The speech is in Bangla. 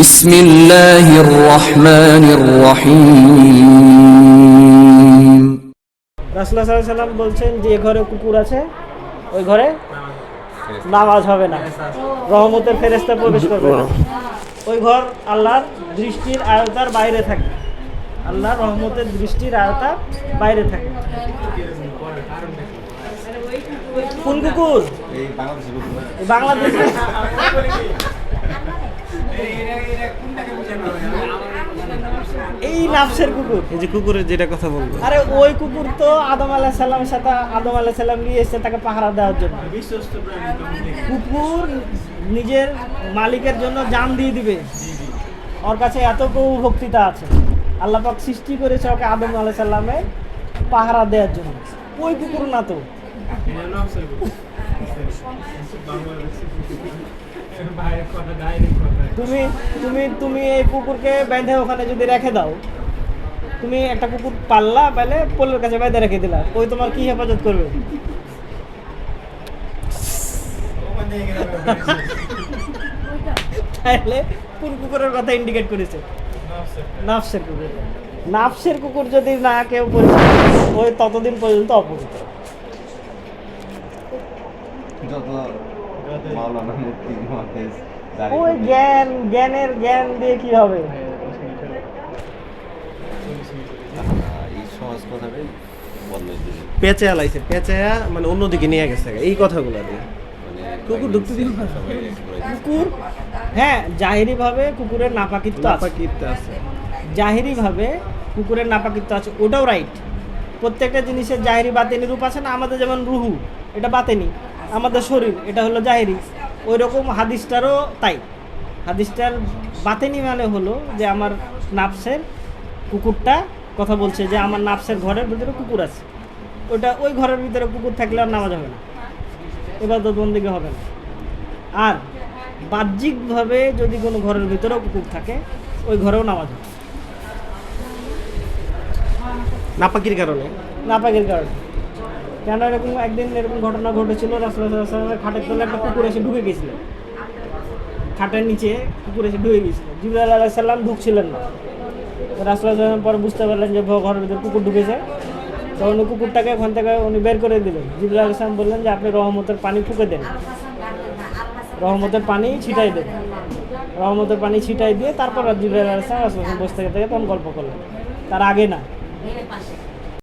بسم الله الرحمن الرحيم রাসুল্লাহ সাল্লাহ সাল্লাম বলছেন যে ঘরে কুকুর আছে ওই ঘরে নামাজ হবে না রহমতের ফেরেস্তা প্রবেশ করবে না ওই ঘর আল্লাহর দৃষ্টির আয়তার বাইরে থাকে আল্লাহর রহমতের দৃষ্টির আয়তার বাইরে থাকে কোন কুকুর এই বাংলাদেশ এই নাফসের কুকুর। এই যে কুকুরের যেটা কথা বলব। আরে ওই কুকুর তো আদম আলাহ সাল্লামের সাথে আদম আলাহ সাল্লাম নিয়ে এসেছে তাকে পাহারা দেওয়ার জন্য। কুকুর নিজের মালিকের জন্য জান দিয়ে দিবে। ওর কাছে এত ভক্তিতা আছে। আল্লাহ পাক সৃষ্টি করেছে ওকে আদম আলাহ সাল্লামে পাহারা দেওয়ার জন্য। ওই কুকুর না তো। তুমি তুমি তুমি এই কুকুরকে বেঁধে ওখানে যদি রেখে দাও তুমি একটা কুকুর পাললা পেলে পোলের কাছে বেঁধে রেখে দিলা। ওই তোমার কি হেফাজত করবে? তাহলে কোন কুকুরের কথা ইন্ডিকেট করেছে? নাফসের কুকুর। নাফসের কুকুর যদি না কেউ করে, ওই ততদিন পর্যন্ত অপবিত্র। যত মাওলানা মুফতি মহাদেশ ওই জ্ঞান জ্ঞানের জ্ঞান দিয়ে কি হবে? এই পেঁচে আলাইছে পেঁচে মানে অন্যদিকে নিয়ে গেছে এই কথাগুলো দিয়ে। মানে কুকুর ঢুকতে দিল কুকুর? হ্যাঁ জাহিরি ভাবে কুকুরের নাপাকিত্ব আছে। নাপাকিত্ব আছে। জাহিরি ভাবে কুকুরের নাপাকিত্ব আছে। ওটাও রাইট প্রত্যেকটা জিনিসের জাহিরি বাতেনি রূপ আছে না? আমাদের যেমন রুহু এটা বাতেনি। আমাদের শরীর এটা হলো জাহিরি। ওই রকম হাদিসটারও তাই। হাদিসটার বাতেনি মানে হলো যে আমার নাফসের কুকুরটা কথা বলছে যে আমার নাফসের ঘরের ভিতরে কুকুর আছে। ওটা ওই ঘরের ভিতরে কুকুর থাকলে আর নামাজ হবে না। এবার তো বন্দিকে হবে না। আর বাহ্যিকভাবে যদি কোনো ঘরের ভিতরেও কুকুর থাকে ওই ঘরেও নামাজ হবে। নাপাকির কারণে? নাপাকের কারণে। কেন এরকম একদিন এরকম ঘটনা ঘটেছিল? রাসুলের খাটের তলে একটা কুকুর এসে ঢুকে গেছিল। খাটের নিচে কুকুর এসে ঢুকে গেছিল। জিবরাল আলাহ সাল্লাম ঢুকছিলেন না। রাসুল্লাহ পরে বুঝতে পারলেন যে ঘরের ভিতরে কুকুর ঢুকেছে। তো উনি কুকুরটাকে ওখান থেকে উনি বের করে দিলেন। জিবরাল আলাহ সাল্লাম বললেন যে, আপনি রহমতের পানি ফুকে দেন। রহমতের পানি ছিটাই দেন। রহমতের পানি ছিটাই দিয়ে তারপর জিবরাল আলাহ সাল্লাম রাসূলের বসে থেকে তখন গল্প করলেন। তার আগে না।